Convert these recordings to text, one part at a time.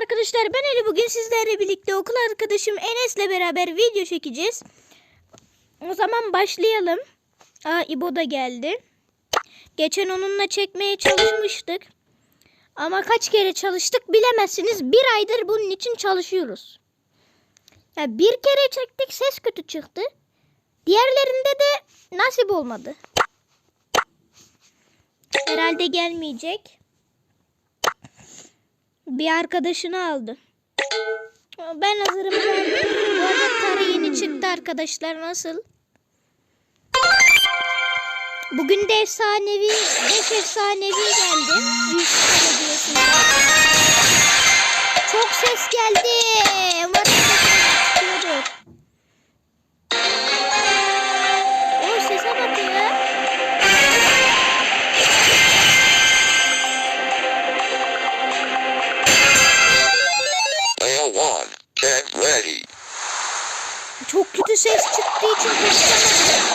arkadaşlar ben Ali bugün sizlerle birlikte okul arkadaşım Enes'le beraber video çekeceğiz. O zaman başlayalım. Aa İbo da geldi. Geçen onunla çekmeye çalışmıştık. Ama kaç kere çalıştık bilemezsiniz. Bir aydır bunun için çalışıyoruz. Ya bir kere çektik ses kötü çıktı. Diğerlerinde de nasip olmadı. Herhalde gelmeyecek. Bir arkadaşını aldı. Ben hazırım. Bu arada Tara yeni çıktı arkadaşlar. Nasıl? Bugün de efsanevi, beş efsanevi geldi. Büyük. Çok ses geldi. Umarım Çok kötü ses çıktığı için konuşamadım.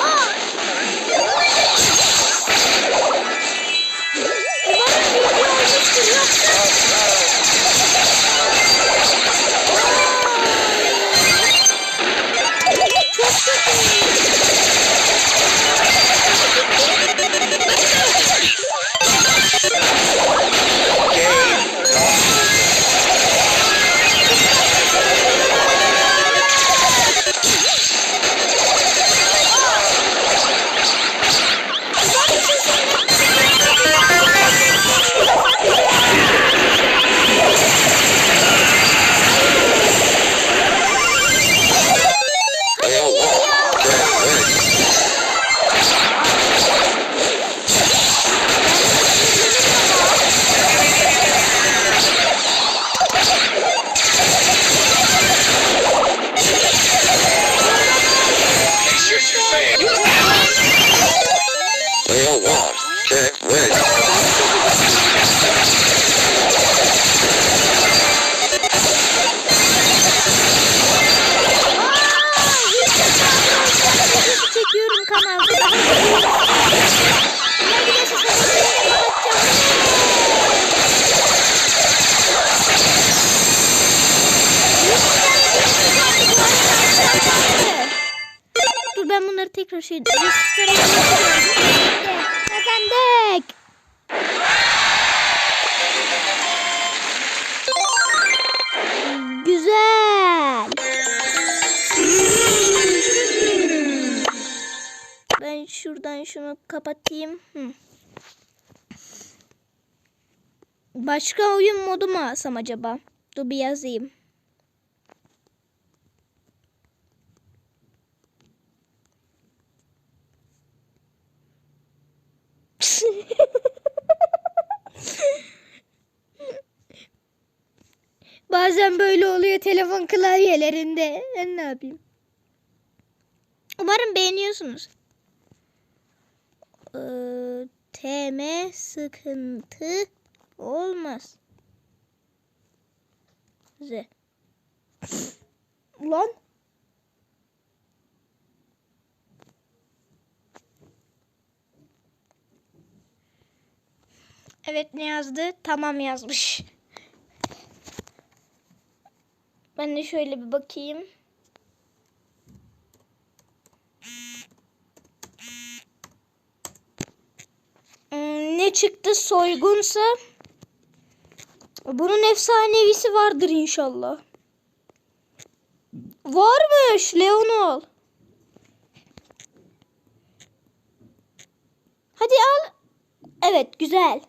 Aa! Umarım video tekrar şey... Kazandık. Güzel. Ben şuradan şunu kapatayım. Başka oyun modu mu alsam acaba? Dur bir yazayım. Bazen böyle oluyor telefon klavyelerinde. Ben ne yapayım? Umarım beğeniyorsunuz. Ee, TM sıkıntı olmaz. Z. Ulan. Evet ne yazdı? Tamam yazmış. Ben de şöyle bir bakayım. Hmm, ne çıktı soygunsa bunun efsanevisi vardır inşallah. Varmış Leonol. Hadi al. Evet güzel.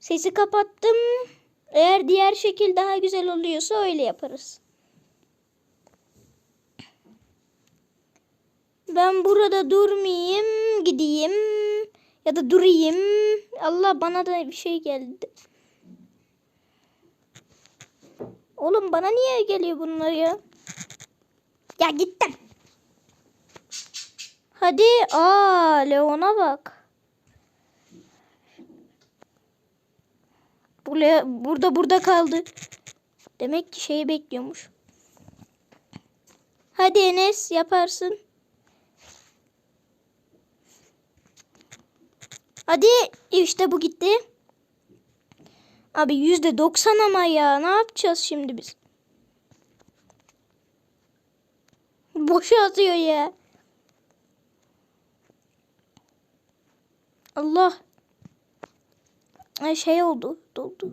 Sesi kapattım. Eğer diğer şekil daha güzel oluyorsa öyle yaparız. Ben burada durmayayım, gideyim ya da durayım. Allah bana da bir şey geldi. Oğlum bana niye geliyor bunlar ya? Ya gittim. Hadi. Aa, Leon'a bak. Bu Le burada burada kaldı. Demek ki şeyi bekliyormuş. Hadi Enes yaparsın. Hadi işte bu gitti. Abi yüzde doksan ama ya. Ne yapacağız şimdi biz? Boşa atıyor ya. Allah. Ay şey oldu. Doldu.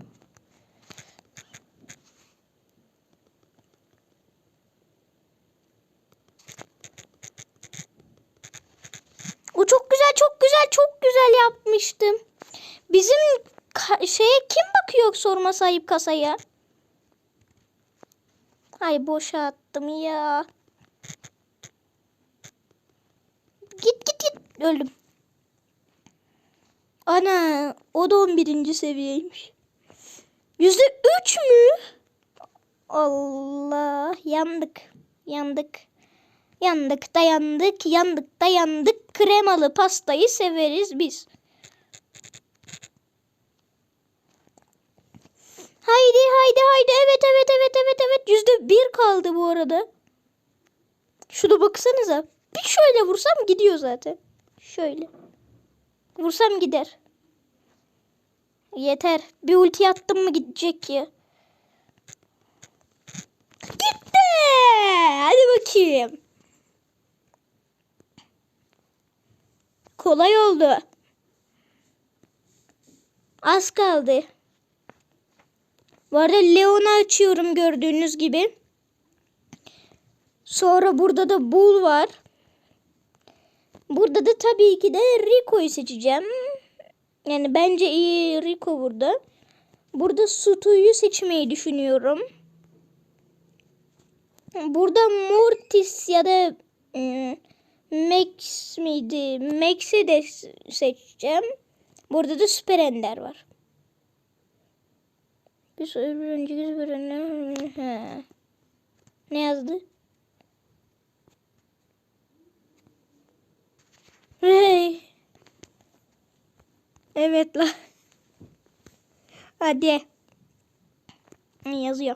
O çok güzel, çok güzel, çok güzel yapmıştım. Bizim şeye kim bakıyor sorma sahip kasaya? Ay boşa attım ya. Git git git. Öldüm. Ana o da 11. seviyeymiş. Yüzde üç mü? Allah yandık. Yandık. Yandık da yandık. Yandık da yandık. Kremalı pastayı severiz biz. Haydi haydi haydi. Evet evet evet evet evet. Yüzde bir kaldı bu arada. Şuna baksanıza. Bir şöyle vursam gidiyor zaten. Şöyle. Vursam gider. Yeter. Bir ulti attım mı gidecek ya. Gitti. Hadi bakayım. Kolay oldu. Az kaldı. Bu arada Leon'u açıyorum gördüğünüz gibi. Sonra burada da Bull var. Burada da tabii ki de Rico'yu seçeceğim. Yani bence iyi Rico burada. Burada Stu'yu seçmeyi düşünüyorum. Burada Mortis ya da ım, Max miydi? Max'i de seçeceğim. Burada da Süper Ender var. Bir soru bir önceki. He. Ne yazdı? Hey. Evet la. Hadi. Yazıyor.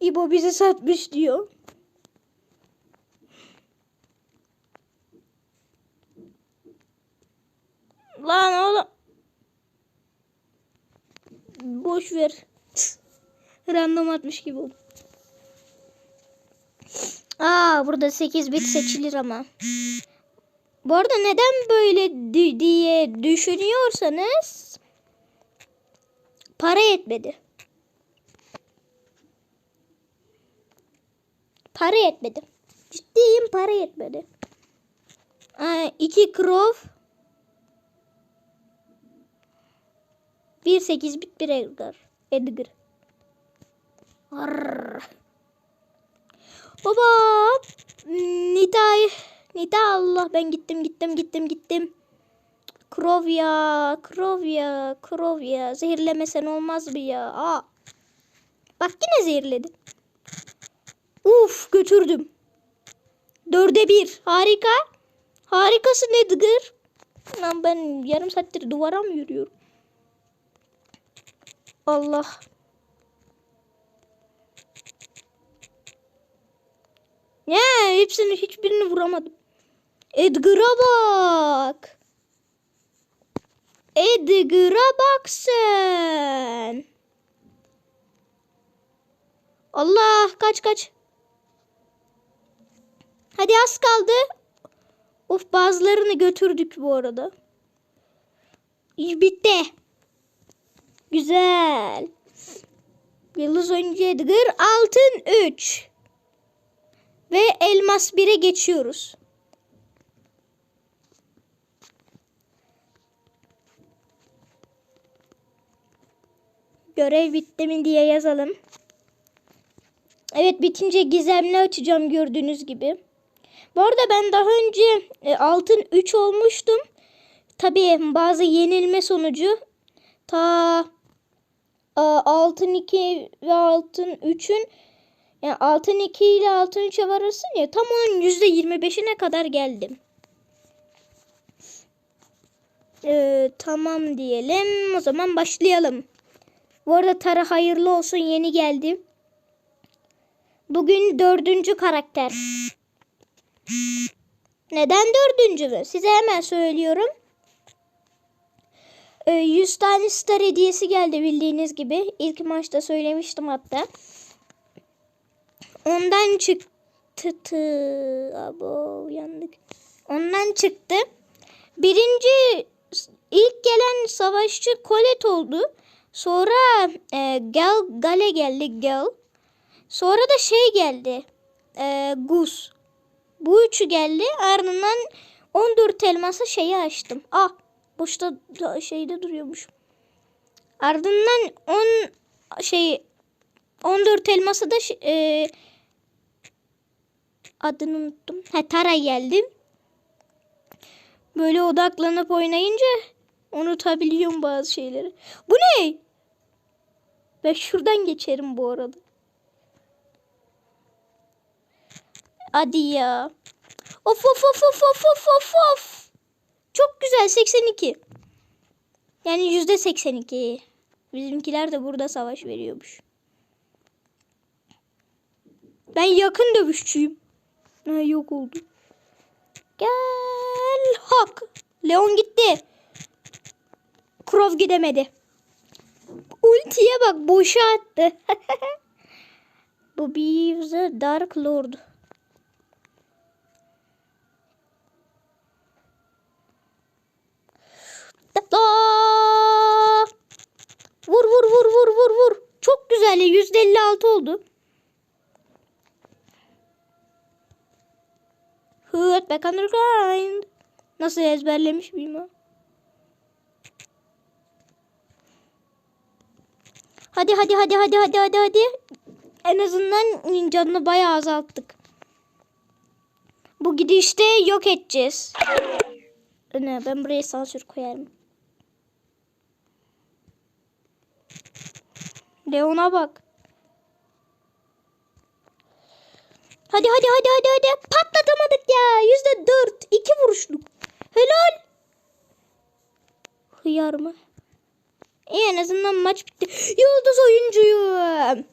İbo bizi satmış diyor. Lan oğlum. Boş ver. Random atmış gibi oldu. Aa burada 8 bit seçilir ama. Bu arada neden böyle di- diye düşünüyorsanız para yetmedi. Para yetmedi. Ciddiyim para yetmedi. Aa, iki Crow. Bir 8 bit bir Edgar. Edgar. Arr. Baba. Nitay. Nita Allah ben gittim gittim gittim gittim. Krovya, Krovya, Krovya. Zehirlemesen olmaz mı ya? Aa. Bak yine zehirledin. Uf götürdüm. Dörde bir. Harika. Harikasın Edgar. Lan ben yarım saattir duvara mı yürüyorum? Allah. Ne? Hepsini hiçbirini vuramadım. Edgar'a bak. Edgar'a bak sen. Allah kaç kaç. Hadi az kaldı. Of bazılarını götürdük bu arada. Bitti. Güzel. Yıldız oyuncu Edgar altın 3. Ve elmas 1'e geçiyoruz. Görev bitti mi diye yazalım. Evet bitince gizemli açacağım gördüğünüz gibi. Bu arada ben daha önce e, altın 3 olmuştum. Tabii bazı yenilme sonucu ta altın 2 ve altın 3'ün yani altın 2 ile altın 3'e varırsın ya tam onun %25'ine kadar geldim. Ee, tamam diyelim. O zaman başlayalım. Bu arada Tara hayırlı olsun yeni geldi. Bugün dördüncü karakter. Neden dördüncü mü? Size hemen söylüyorum. Ee, 100 tane star hediyesi geldi bildiğiniz gibi. İlk maçta söylemiştim hatta. Ondan çıktı. Tı. Abo yandık. Ondan çıktı. Birinci ilk gelen savaşçı Colette oldu. Sonra e, Gal Gale geldi Gal. Sonra da şey geldi. E, Gus. Bu üçü geldi. Ardından 14 elması şeyi açtım. Ah boşta şeyde duruyormuş. Ardından 10 şey 14 elması da e, adını unuttum. Ha Tara geldi. Böyle odaklanıp oynayınca unutabiliyorum bazı şeyleri. Bu ne? Ben şuradan geçerim bu arada. Hadi ya. Of of of of of of of. Çok güzel 82. Yani yüzde 82. Bizimkiler de burada savaş veriyormuş. Ben yakın dövüşçüyüm. Ha, yok oldu. Gel hak. Leon gitti. Krov gidemedi. Ultiye bak boşa attı. Bu bir Dark Lord. Aa! Vur vur vur vur vur vur. Çok güzel. %56 oldu. Hıt back underground. Nasıl ezberlemiş miyim ha? Hadi hadi hadi hadi hadi hadi hadi. En azından canını bayağı azalttık. Bu gidişte yok edeceğiz. Ne ben buraya sansür koyarım. Leon'a bak. Hadi hadi hadi hadi hadi. Patlatamadık ya. Yüzde dört. iki vuruşluk. Helal. Hıyar mı? İyi en azından maç bitti. Yıldız oyuncuyum.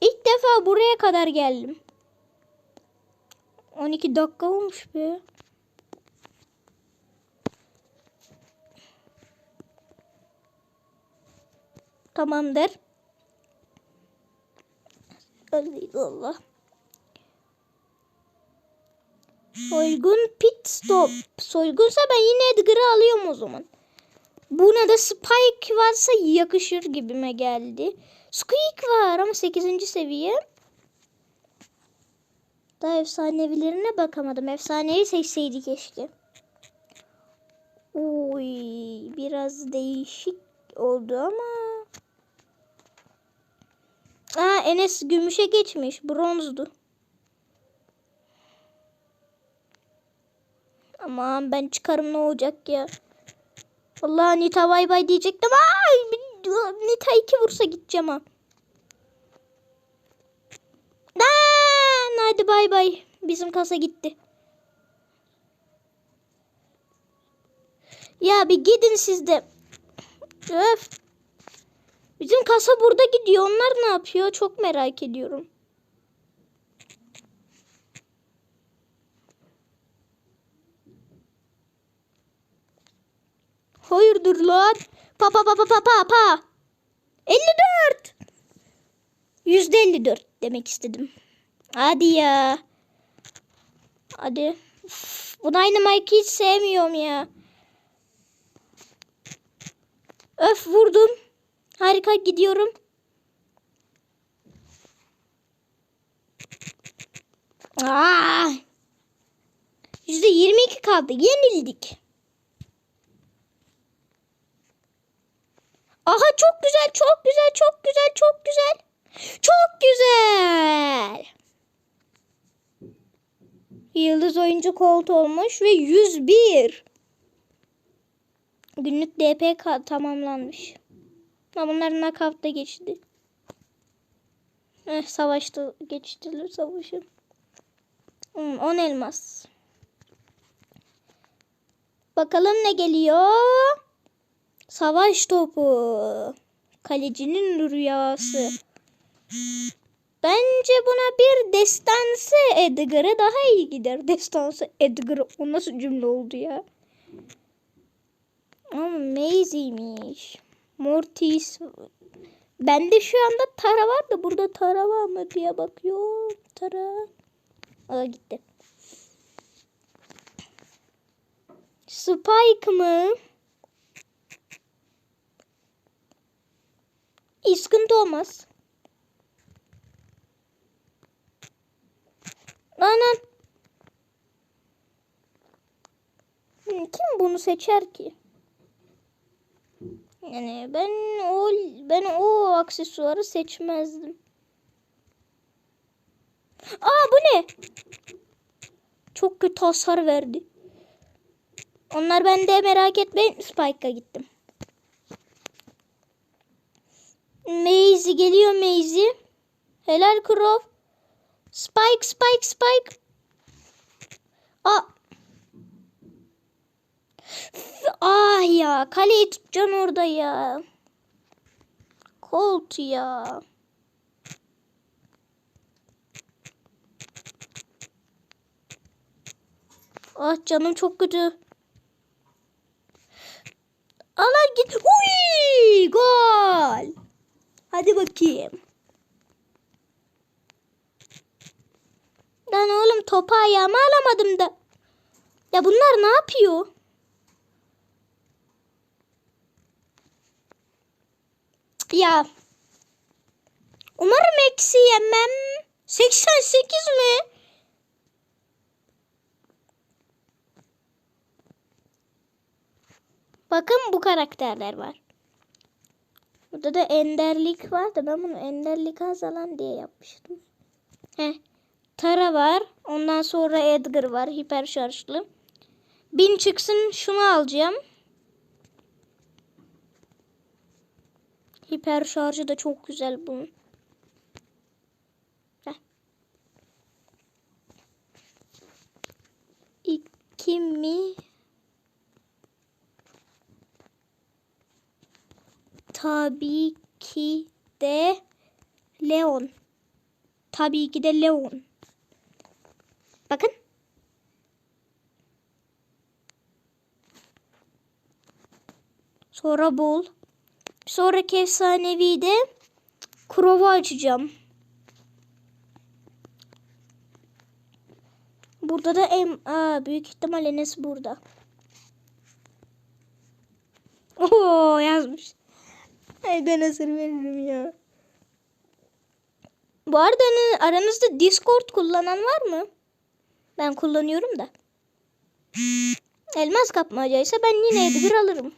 İlk defa buraya kadar geldim. 12 dakika olmuş be. Tamamdır. Allah. Soygun pit stop. Soygunsa ben yine Edgar'ı alıyorum o zaman. Buna da Spike varsa yakışır gibime geldi. Squeak var ama 8. seviye. Daha efsanevilerine bakamadım. Efsaneyi seçseydi keşke. Oy, biraz değişik oldu ama. Aa Enes gümüşe geçmiş. Bronzdu. Aman ben çıkarım ne olacak ya. Vallahi Nita bay bay diyecektim. Ay, Nita iki vursa gideceğim ha. Lan, hadi bay bay. Bizim kasa gitti. Ya bir gidin siz de. Öf. Bizim kasa burada gidiyor. Onlar ne yapıyor? Çok merak ediyorum. Hayırdır lan? Pa pa pa pa pa pa pa. 54. Yüzde 54 demek istedim. Hadi ya. Hadi. Uf, bu Dynamite'ı hiç sevmiyorum ya. Öf vurdum. Harika gidiyorum. Aa! Yüzde 22 kaldı. Yenildik. Aha çok güzel, çok güzel, çok güzel, çok güzel. Çok güzel. Yıldız oyuncu kolt olmuş ve 101. Günlük DP tamamlanmış. Ha bunlar knockout'ta geçti. Eh, savaşta geçtiler savaşı. Hmm, 10 elmas. Bakalım ne geliyor? Savaş topu. Kalecinin rüyası. Bence buna bir destansı Edgar'ı daha iyi gider. Destansı Edgar o nasıl cümle oldu ya? Ama Maisie'miş. Mortis. Bende şu anda Tara var da burada Tara var mı diye bakıyor. Tara. Aa gitti. Spike mı? İyi sıkıntı olmaz. Hmm, Kim bunu seçer ki? Yani ben o ben o aksesuarı seçmezdim. Aa bu ne? Çok kötü hasar verdi. Onlar bende merak etmeyin. Spike'a gittim. Maisie geliyor Maisie. Helal Crow. Spike Spike Spike. Aa. Ah ya kaleyi tutacaksın orada ya. Colt ya. Ah canım çok kötü. Allah git. Uy! Gol. Hadi bakayım. Lan oğlum topu ayağıma alamadım da. Ya bunlar ne yapıyor? Ya. Umarım eksi yemem. 88 mi? Bakın bu karakterler var. Burada da enderlik var da ben bunu enderlik azalan diye yapmıştım. Heh. Tara var. Ondan sonra Edgar var. Hiper şarjlı. Bin çıksın şunu alacağım. Hiper şarjı da çok güzel bunun. Heh. İki mi? Tabii ki de Leon. Tabii ki de Leon. Bakın. Sonra bul. Sonraki efsanevi de Crow'u açacağım. Burada da em Aa, büyük ihtimal Enes burada. Oo yazmış. Ay ben hazır veririm ya. Bu arada aranızda Discord kullanan var mı? Ben kullanıyorum da. Elmas kapmacaysa ben yine Edgar alırım.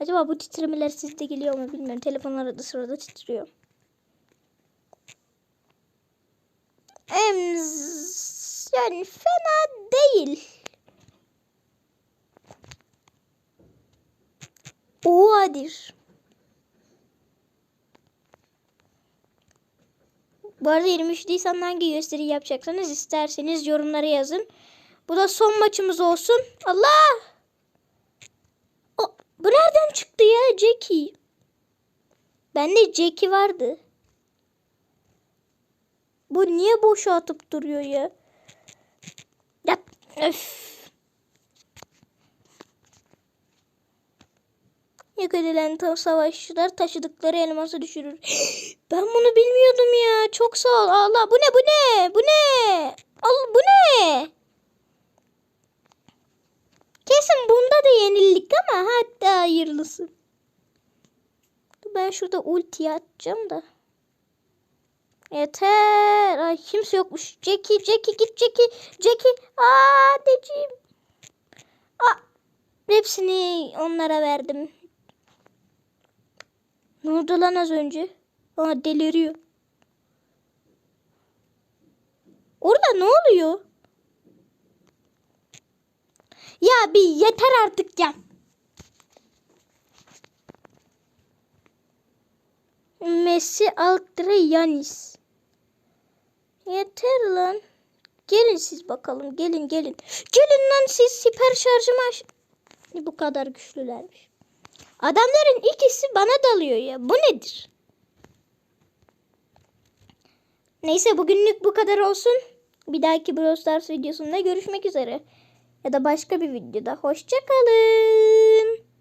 Acaba bu titremeler sizde geliyor mu bilmiyorum. Telefon arada sırada titriyor. Yani fena değil. Oadir. Bu arada 23 Nisan hangi gösteri yapacaksanız isterseniz yorumlara yazın. Bu da son maçımız olsun. Allah! Bu nereden çıktı ya Jackie? Bende Jackie vardı. Bu niye boşa atıp duruyor ya? Ya öf. Edilen tam savaşçılar taşıdıkları elması düşürür. Ben bunu bilmiyordum ya. Çok sağ ol. Allah bu ne bu ne? Bu ne? Al bu ne? Kesin bunda da yenildik ama hatta hayırlısı. Ben şurada ulti atacağım da. Yeter. Ay kimse yokmuş. Jackie, Jackie git Jackie. Jackie. Aa anneciğim. Aa, hepsini onlara verdim. Ne oldu lan az önce? Aa deliriyor. Orada ne oluyor? Ya bir yeter artık ya. Messi Altre Yanis. Yeter lan. Gelin siz bakalım. Gelin gelin. Gelin lan siz siper şarjımı aç. Bu kadar güçlülermiş. Adamların ikisi bana dalıyor ya. Bu nedir? Neyse bugünlük bu kadar olsun. Bir dahaki Brawl Stars videosunda görüşmek üzere ya da başka bir videoda. Hoşçakalın.